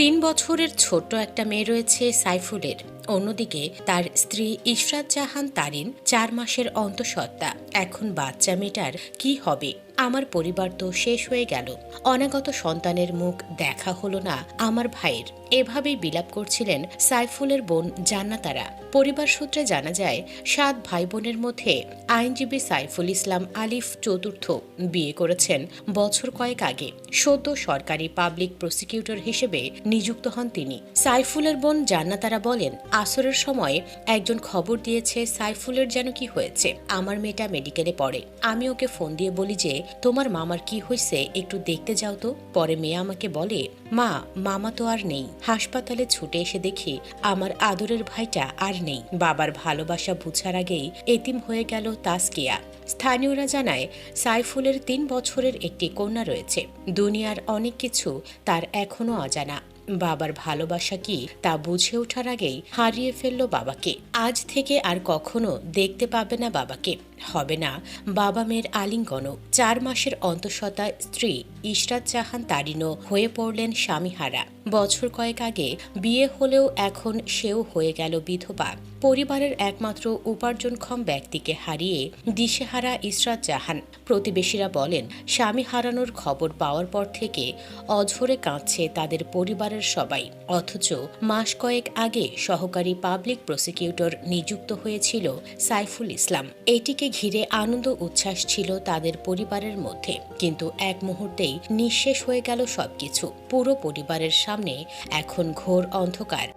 তিন বছরের ছোট্ট একটা মেয়ে রয়েছে সাইফুলের। অন্যদিকে তার স্ত্রী ইশরাত জাহান তারিন চার মাসের অন্তঃসত্ত্বা। এখন বাচ্চা মেয়েটার কি হবে? আমার পরিবার তো শেষ হয়ে গেল। অনাগত সন্তানের মুখ দেখা হলো না আমার ভাইয়ের। এভাবেই বিলাপ করছিলেন সাইফুলের বোন জান্নাতারা। পরিবার সূত্রে জানা যায়, সাত ভাই বোনের মধ্যে আইনজীবী সাইফুল ইসলাম আলিফ চতুর্থ বিয়ে করেছেন বছর কয়েক আগে। সদ্য সরকারি পাবলিক প্রসিকিউটর হিসেবে নিযুক্ত হন তিনি। সাইফুলের বোন জান্নাতারা বলেন আসরের সময় একজন খবর দিয়েছে, সাইফুলের যেন কি হয়েছে। আমার মেয়েটা মেডিকেলে পড়ে। আমি ওকে ফোন দিয়ে বলি যে, তোমার মামার কি হয়েছে? একটু দেখতে যাও তো। পরে মেয়ে আমাকে বলে, মা, মামা তো আর নেই। হাসপাতালে ছুটে এসে দেখি আমার আদরের ভাইটা আর নেই। বাবার ভালোবাসা বুঝার আগেই এতিম হয়ে গেল তাসকিয়া স্থানীয়রা জানায়, সাইফুলের তিন বছরের একটি কন্যা রয়েছে। দুনিয়ার অনেক কিছু তার এখনও অজানা। বাবার ভালোবাসা কি তা বুঝে ওঠার আগেই হারিয়ে ফেলল বাবাকে। আজ থেকে আর কখনো দেখতে পাবে না বাবাকে। হবে না। বাবা মেয়ের আলিঙ্গনও চার মাসের অন্তঃসত্ত্বা স্ত্রী ইশরাত জাহান তারিনও হয়ে পড়লেন স্বামীহারা। বছর কয়েক আগে বিয়ে হলেও এখন সেও হয়ে গেল বিধবা। পরিবারের একমাত্র উপার্জনক্ষম ব্যক্তিকে হারিয়ে দিশেহারা ইশরাত জাহান। প্রতিবেশীরা বলেন, স্বামী হারানোর খবর পাওয়ার পর থেকে অঝরে কাঁদছে তাদের পরিবারের সবাই। অথচ মাস কয়েক আগে সহকারী পাবলিক প্রসিকিউটর নিযুক্ত হয়েছিল সাইফুল ইসলাম। এটিকে ঘিরে আনন্দ উচ্ছ্বাস ছিল তাদের পরিবারের মধ্যে। কিন্তু এক মুহূর্তেই নিঃশেষ হয়ে গেল সবকিছু। পুরো পরিবারের সামনে এখন ঘোর অন্ধকার।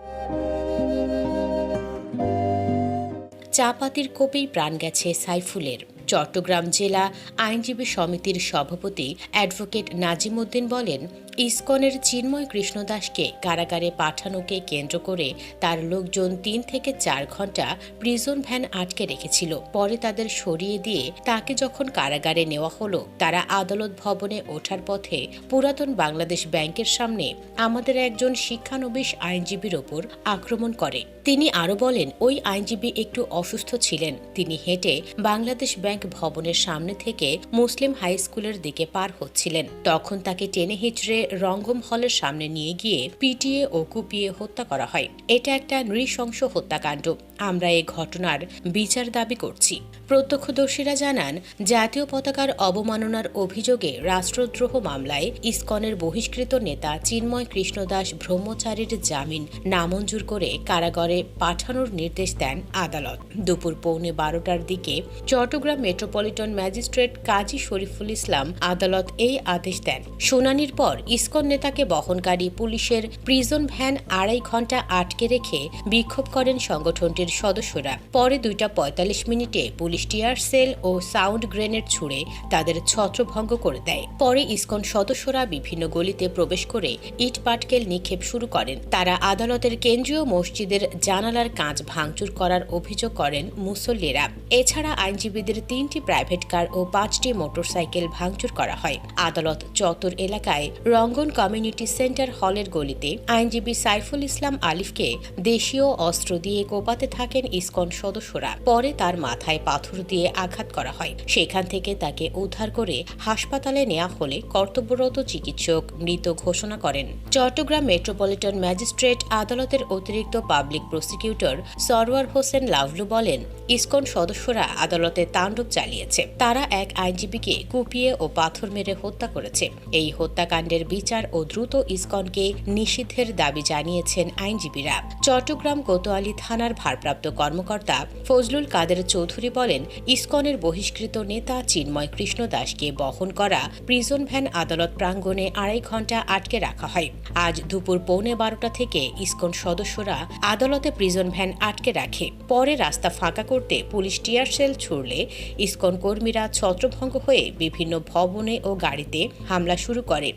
চাপাতির কোপেই প্রাণ গেছে সাইফুলের। চট্টগ্রাম জেলা আইনজীবী সমিতির সভাপতি অ্যাডভোকেট নাজিমুদ্দিন বলেন ইসকনের চিন্ময় কৃষ্ণদাসকে কারাগারে পাঠানোকে কেন্দ্র করে তার লোকজন তিন থেকে চার ঘণ্টা প্রিজন ভ্যান আটকে রেখেছিল। পরে তাদের সরিয়ে দিয়ে তাকে যখন কারাগারে নেওয়া হলো, তারা আদালত ভবনে ওঠার পথে পুরাতন বাংলাদেশ ব্যাংকের সামনে আমাদের একজন শিক্ষানবিশ আইনজীবীর ওপর আক্রমণ করে। তিনি আরও বলেন, ওই আইনজীবী একটু অসুস্থ ছিলেন। তিনি হেঁটে বাংলাদেশ ব্যাংক ভবনের সামনে থেকে মুসলিম হাই স্কুলের দিকে পার হচ্ছিলেন। তখন তাকে টেনে হিচড়ে রঙ্গম হলের সামনে নিয়ে গিয়ে পিটিয়ে ও কুপিয়ে হত্যা করা হয়। এটা একটা নৃশংস হত্যাকাণ্ড। আমরা এই ঘটনার বিচার দাবি করছি। প্রত্যক্ষদর্শীরা জানান, জাতীয় পতাকার অবমাননার অভিযোগে রাষ্ট্রদ্রোহ মামলায় ইসকনের বহিষ্কৃত নেতা চিন্ময় কৃষ্ণদাস ব্রহ্মচারীর জামিন নামঞ্জুর করে কারাগারে পাঠানোর নির্দেশ দেন আদালত। দুপুর পৌনে বারোটার দিকে চট্টগ্রাম মেট্রোপলিটন ম্যাজিস্ট্রেট কাজী শরীফুল ইসলাম আদালত এই আদেশ দেন। শুনানির পর ইসকন নেতাকে বহনকারী পুলিশের প্রিজন ভ্যান আড়াই ঘণ্টা আটকে রেখে বিক্ষোভ করেন সংগঠনটির সদস্যরা। পরে দুইটা পঁয়তাল্লিশ মিনিটে পুলিশ টিয়ার সেল ও সাউন্ড গ্রেনেড ছুড়ে তাদের ছত্রভঙ্গ করে দেয়। পরে ইসকন সদস্যরা বিভিন্ন গলিতে প্রবেশ করে ইট পাটকেল নিক্ষেপ শুরু করেন। তারা আদালতের কেন্দ্রীয় মসজিদের জানালার কাঁচ ভাঙচুর করার অভিযোগ করেন মুসল্লিরা। এছাড়া আইনজীবীদের তিনটি প্রাইভেট কার ও পাঁচটি মোটরসাইকেল ভাঙচুর করা হয়। আদালত চত্বর এলাকায় রঙ্গন কমিউনিটি সেন্টার হলের গলিতে আইনজীবী সাইফুল ইসলাম আলিফকে দেশীয় অস্ত্র দিয়ে কোপাতে থাকেন ইসকন সদস্যরা। পরে তার মাথায় পাথর দিয়ে আঘাত করা হয়। সেখান থেকে তাকে উদ্ধার করে হাসপাতালে নেওয়া হলে কর্তব্যরত চিকিৎসক মৃত ঘোষণা করেন। চট্টগ্রাম মেট্রোপলিটন ম্যাজিস্ট্রেট আদালতের অতিরিক্ত পাবলিক প্রসিকিউটর সরওয়ার হোসেন লাভলু বলেন, ইসকন সদস্যরা আদালতে তাণ্ডব চালিয়েছে। তারা এক আইনজীবীকে কুপিয়ে ও পাথর মেরে হত্যা করেছে। এই হত্যাকাণ্ডের বিচার ও দ্রুত ইসকনকে নিষিদ্ধের দাবি জানিয়েছেন আইনজীবীরা। চট্টগ্রাম কোতোয়ালি থানার ভারপ্রাপ্ত কর্মকর্তা ফজলুল কাদের চৌধুরী বলেন, ইসকনের বহিষ্কৃত নেতা চিন্ময় কৃষ্ণ দাসকে বহন করা প্রিজন ভ্যান আদালত প্রাঙ্গণে আড়াই ঘণ্টা আটকে রাখা হয়। আজ দুপুর পৌনে বারোটা থেকে ইসকন সদস্যরা আদালতে প্রিজন ভ্যান আটকে রাখে। পরে রাস্তা ফাঁকা করতে পুলিশ টিয়ার সেল ছুড়লে ইসকন কর্মীরা ছত্রভঙ্গ হয়ে বিভিন্ন ভবনে ও গাড়িতে হামলা শুরু করে।